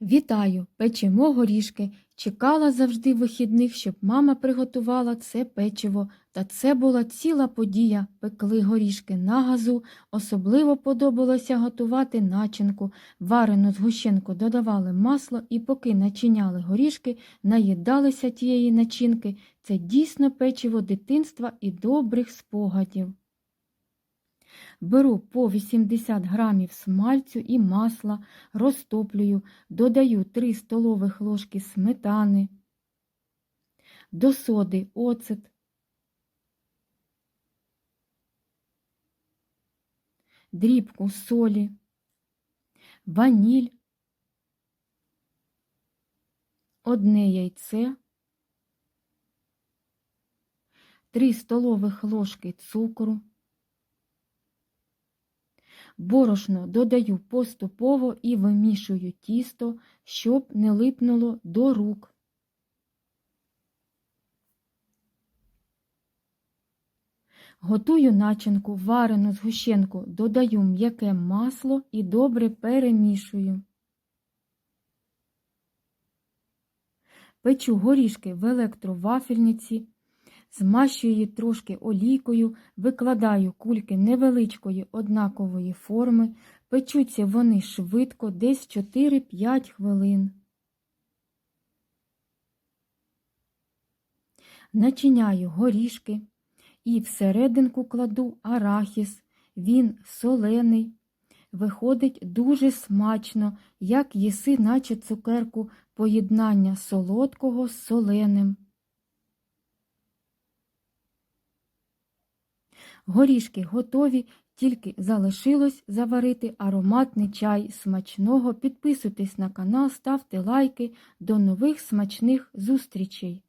Вітаю, печемо горішки. Чекала завжди вихідних, щоб мама приготувала це печиво. Та це була ціла подія. Пекли горішки на газу. Особливо подобалося готувати начинку. Варену згущенку додавали масло і поки начиняли горішки, наїдалися тієї начинки. Це дійсно печиво дитинства і добрих спогадів. Беру по 80 грамів смальцю і масла, розтоплюю, додаю 3 столових ложки сметани, до соди оцет, дрібку солі, ваніль, одне яйце, 3 столових ложки цукру. Борошно додаю поступово і вимішую тісто, щоб не липнуло до рук. Готую начинку, варену згущенку, додаю м'яке масло і добре перемішую. Печу горішки в електровафельниці. Змащую її трошки олійкою, викладаю кульки невеличкої однакової форми, печуться вони швидко, десь 4-5 хвилин. Начиняю горішки і всерединку кладу арахіс. Він солений, виходить дуже смачно, як їси, наче цукерку поєднання солодкого з соленим. Горішки готові, тільки залишилось заварити ароматний чай смачного. Підписуйтесь на канал, ставте лайки. До нових смачних зустрічей!